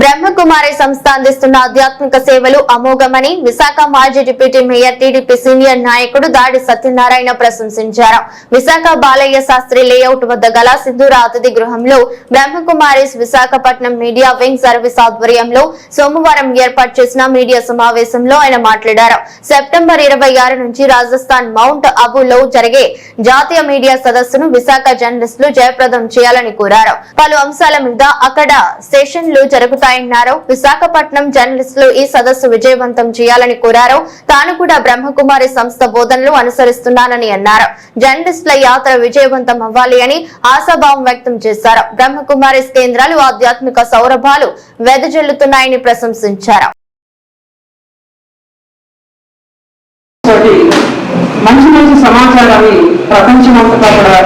బ్రహ్మకుమారి సంస్థ అందిస్తున్న ఆధ్యాత్మిక సేవలు అమోఘమని విశాఖ మాజీ డిప్యూటీ మేయర్ టీడీపీ సీనియర్ నాయకుడు దాడి సత్యనారాయణ ప్రశంసించారు. విశాఖ బాలయ్య శాస్త్రి లేఅవుట్ వద్ద గల సింధూర అతిథి గృహంలో Brahmakumari Visakhapatnam media wing service ఆధ్వర్యంలో సోమవారం ఏర్పాటు చేసిన మీడియా సమావేశంలో ఆయన మాట్లాడారు. సెప్టెంబర్ ఇరవై ఆరు నుంచి రాజస్థాన్ మౌంట్ అబులో జరిగే జాతీయ మీడియా సదస్సును విశాఖ జర్నలిస్టులు జయప్రదం చేయాలని కోరారు. పలు అంశాల మీద అక్కడ సెషన్లు జరుగుతాయన్నారు విశాఖపట్నం జర్నలిస్టులు ఈ సదస్సు విజయవంతం చేయాలని కోరారు. తాను కూడా బ్రహ్మకుమారి సంస్థ బోధనలు అనుసరిస్తున్నానని అన్నారు. జర్నలిస్టుల యాత్ర విజయవంతం అవ్వాలి అని ఆశాభావం వ్యక్తం చేశారు. బ్రహ్మకుమారి కేంద్రాలు ఆధ్యాత్మిక సౌరభాలు వెదజల్లుతున్నాయని ప్రశంసించారు. మంచి మంచి సమాచారాన్ని ప్రపంచమంతటా కూడా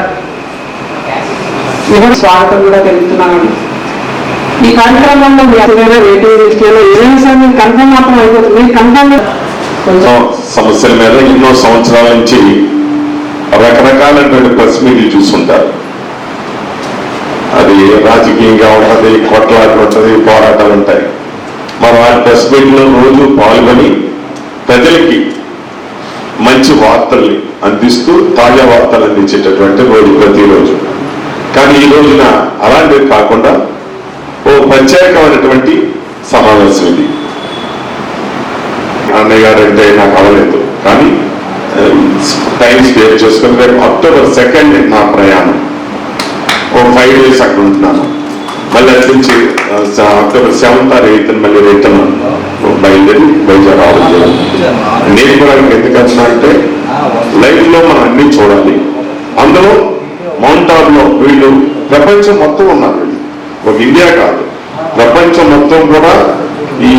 స్వాగతం కూడా తెలుపుతున్నానండి ఈ కార్యక్రమంలో మీ రేటింగ్ దృష్టిలో ఏదైనా సరే మీరు కన్ఫర్మ్ మాత్రం అయిపోతుంది. మీరు కన్ఫర్మ్ సమస్యల మీద ఎన్నో సంవత్సరాల నుంచి రకరకాలైనటువంటి ప్రెస్ మీట్లు చూస్తుంటారు. అది రాజకీయంగా ఉంటుంది కొట్లాటలు ఉంటది పోరాటాలు ఉంటాయి. మనం ఆ ప్రెస్ మీట్లో రోజు పాల్గొని ప్రజలకి మంచి వార్తల్ని అందిస్తూ తాజా వార్తలు అందించేటటువంటి రోజు ప్రతిరోజు. కానీ ఈ రోజున అలాంటివి కాకుండా ప్రత్యేకమైనటువంటి సమావేశం ఇది. అన్నయ్య గారు అంటే నాకు అవ్వలేదు. కానీ um, టైం స్పేర్ చేసుకుని రేపు అక్టోబర్ సెకండ్ నా ప్రయాణం. ఓ ఫైవ్ డేస్ అక్కడ ఉంటున్నాను. మళ్ళీ అటు నుంచి అక్టోబర్ సెవెంత్ ఆర్ ఎయిత్ మళ్ళీ రిటర్న్ బయలుదేరి బయలుదేరి రావడం నేను కూడా ఎందుకు వచ్చినా అంటే లైఫ్లో మనం అన్ని చూడాలి. అందులో మౌంట్ ఆబ్లో వీళ్ళు ప్రపంచం మొత్తం ఉన్నారు. ఇండియా కాదు. ప్రపంచం మొత్తం కూడా ఈ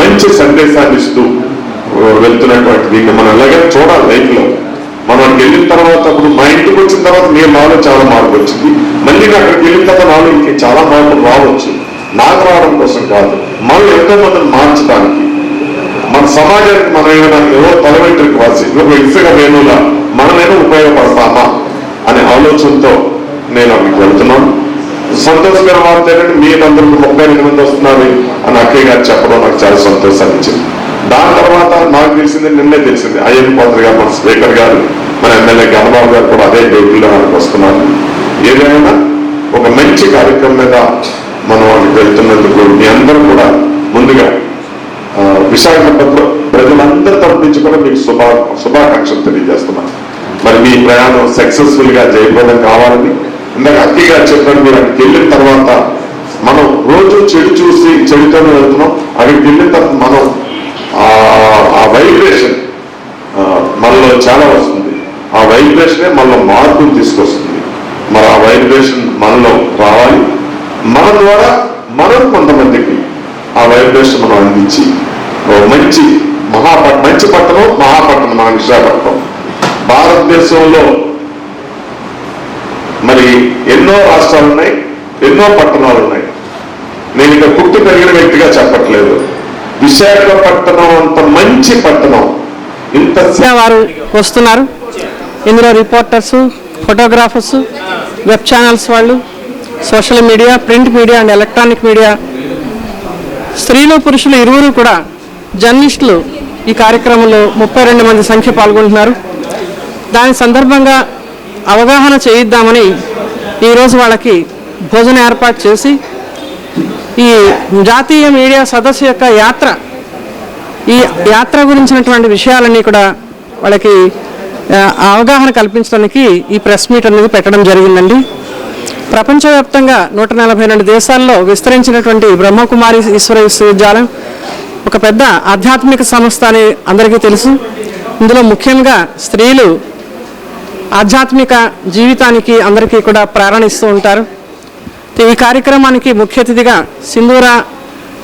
మంచి సందేశాన్ని ఇస్తూ వెళ్తున్నటువంటి దీన్ని మనం అలాగే చూడాలి లైఫ్లో మనం అక్కడికి వెళ్ళిన తర్వాత అప్పుడు మా ఇంటికి వచ్చిన తర్వాత మీ నాలో చాలా మార్పు వచ్చింది. మళ్ళీ అక్కడికి వెళ్ళిన తర్వాత నాలో ఇంక చాలా మార్పులు రావచ్చు. నాకు రావడం కోసం కాదు. మనం ఎంతో మందిని మార్చడానికి మన సమాజానికి మనం ఏమైనా ఏదో తలవెంట్రికి వాసి ఒక ఇసుక వేణులా మనమేమో ఉపయోగపడతామా అనే ఆలోచనతో నేను అక్కడికి వెళ్తున్నాను. సంతోషకర వార్త ఏంటంటే మీరందరికీ ముప్పై ఎనిమిది మంది వస్తున్నారు అని అక్కయ్య గారు చెప్పడం నాకు చాలా సంతోషాన్ని ఇచ్చింది దాని తర్వాత నాకు తెలిసింది నిన్నే తెలిసింది. అయ్యన్ పాత్ర గారు మన స్పీకర్ గారు మన ఎమ్మెల్యే గణబాబు గారు కూడా అదే డేట్లో మనకు వస్తున్నారు. ఏదైనా ఒక మంచి కార్యక్రమం మీద మనం అక్కడికి వెళ్తున్నందుకు మీ అందరూ కూడా ముందుగా విశాఖపట్నం ప్రజలందరి తరపు నుంచి కూడా మీకు శుభా శుభాకాంక్షలు తెలియజేస్తున్నాను. మరి మీ ప్రయాణం సక్సెస్ఫుల్గా జయప్రదం కావాలని ఇందాక అక్కయ్య గారు చెప్పారు మీరు అక్కడికి వెళ్ళిన తర్వాత మనం రోజు చెడు చూసి చెడుతోనే వెళ్తున్నాం. అక్కడికి వెళ్ళిన తర్వాత మనం ఆ- వైబ్రేషన్ మనలో చాలా వస్తుంది. ఆ వైబ్రేషనే మనలో మార్పులు తీసుకొస్తుంది. మరి ఆ వైబ్రేషన్ మనలో రావాలి. మన ద్వారా మనం కొంతమందికి ఆ వైబ్రేషన్ మనం అందించి మంచి మహాపట్ మంచి పట్టణం మహాపట్టణం మన విశాఖపట్నం. భారతదేశంలో మరి ఎన్నో రాష్ట్రాలు ఉన్నాయి ఎన్నో పట్టణాలు ఉన్నాయి. నేను ఇక పుట్టి పెరిగిన వ్యక్తిగా చెప్పట్లేదు. విశాఖపట్నం అంత మంచి పట్టణం. ఇంత వారు వస్తున్నారు. ఇందులో రిపోర్టర్స్ ఫోటోగ్రాఫర్స్ వెబ్ ఛానల్స్ వాళ్ళు social media print media and electronic media స్త్రీలు పురుషులు ఇరువురు కూడా జర్నలిస్టులు ఈ కార్యక్రమంలో ముప్పై రెండు మంది సంఖ్య పాల్గొంటున్నారు. దాని సందర్భంగా అవగాహన చేయిద్దామని ఈరోజు వాళ్ళకి భోజనం ఏర్పాటు చేసి ఈ జాతీయ మీడియా సదస్సు యొక్క యాత్ర ఈ యాత్ర గురించినటువంటి విషయాలన్నీ కూడా వాళ్ళకి అవగాహన కల్పించడానికి ఈ ప్రెస్ మీట్ అనేది పెట్టడం జరిగిందండి. ప్రపంచవ్యాప్తంగా నూట నలభై రెండు దేశాల్లో విస్తరించినటువంటి బ్రహ్మకుమారి ఈశ్వర విశ్వవిద్యాలయం ఒక పెద్ద ఆధ్యాత్మిక సంస్థ అని అందరికీ తెలుసు. ఇందులో ముఖ్యంగా స్త్రీలు ఆధ్యాత్మిక జీవితానికి అందరికీ కూడా ప్రేరణిస్తూ ఉంటారు. ఈ కార్యక్రమానికి ముఖ్య అతిథిగా సింధూర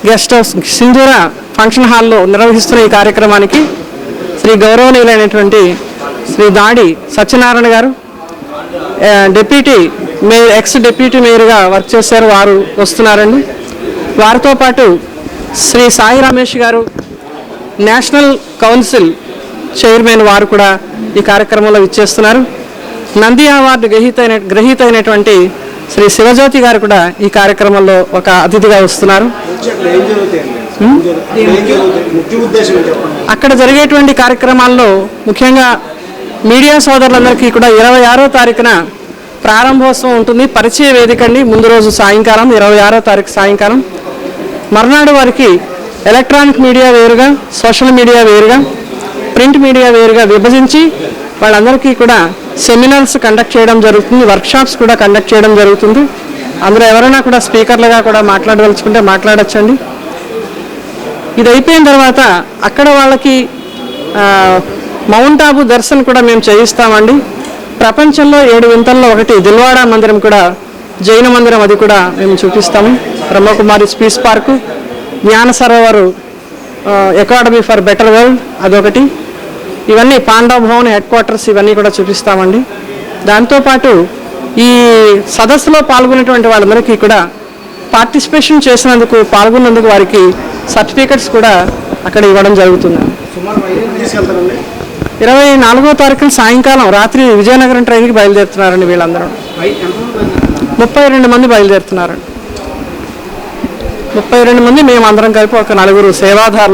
గెస్ట్ హౌస్ సింధూర ఫంక్షన్ హాల్లో నిర్వహిస్తున్న ఈ కార్యక్రమానికి Shri గౌరవనీయులైనటువంటి Shri Dadi Satyanarayana garu deputy mayor ex deputy మేయర్గా వర్క్ చేశారు వారు వస్తున్నారండి. వారితో పాటు శ్రీ సాయి రమేష్ గారు నేషనల్ కౌన్సిల్ చైర్మన్ వారు కూడా ఈ కార్యక్రమంలో ఇచ్చేస్తున్నారు నంది అవార్డు గ్రహీత అయిన గ్రహీత అయినటువంటి శ్రీ శివజ్యోతి గారు కూడా ఈ కార్యక్రమంలో ఒక అతిథిగా వస్తున్నారు. అక్కడ అక్కడ జరిగేటువంటి కార్యక్రమాల్లో ముఖ్యంగా మీడియా సోదరులందరికీ కూడా ఇరవై ఆరో తారీఖున ప్రారంభోత్సవం ఉంటుంది. పరిచయ వేదిక అండి ముందు రోజు సాయంకాలం ఇరవై ఆరో తారీఖు సాయంకాలం. మర్నాడు వారికి ఎలక్ట్రానిక్ మీడియా వేరుగా సోషల్ మీడియా వేరుగా ప్రింట్ మీడియా వేరుగా విభజించి వాళ్ళందరికీ కూడా సెమినార్స్ కండక్ట్ చేయడం జరుగుతుంది వర్క్షాప్స్ కూడా కండక్ట్ చేయడం జరుగుతుంది. అందులో ఎవరైనా కూడా స్పీకర్లుగా కూడా మాట్లాడదలుచుకుంటే మాట్లాడచ్చండి. ఇది అయిపోయిన తర్వాత అక్కడ వాళ్ళకి మౌంట్ ఆబు దర్శన్ కూడా మేము చేయిస్తామండి. ప్రపంచంలో ఏడు వింతల్లో ఒకటి దిల్వాడా మందిరం కూడా జైన మందిరం అది కూడా మేము చూపిస్తాము. Brahmakumari peace park Gyan Sarovar academy for better world అదొకటి. ఇవన్నీ పాండవ భవన్ హెడ్ క్వార్టర్స్ ఇవన్నీ కూడా చూపిస్తామండి. దాంతోపాటు ఈ సదస్సులో పాల్గొనేటువంటి వాళ్ళందరికీ కూడా పార్టిసిపేషన్ చేసినందుకు పాల్గొన్నందుకు వారికి సర్టిఫికెట్స్ కూడా అక్కడ ఇవ్వడం జరుగుతుంది. ఇరవై నాలుగో తారీఖున సాయంకాలం రాత్రి విజయనగరం ట్రైన్కి బయలుదేరుతున్నారండి వీళ్ళందరూ. ముప్పై రెండు మంది బయలుదేరుతున్నారండి. ముప్పై రెండు మంది మేము అందరం కలిపి ఒక నలుగురు సేవాదారులు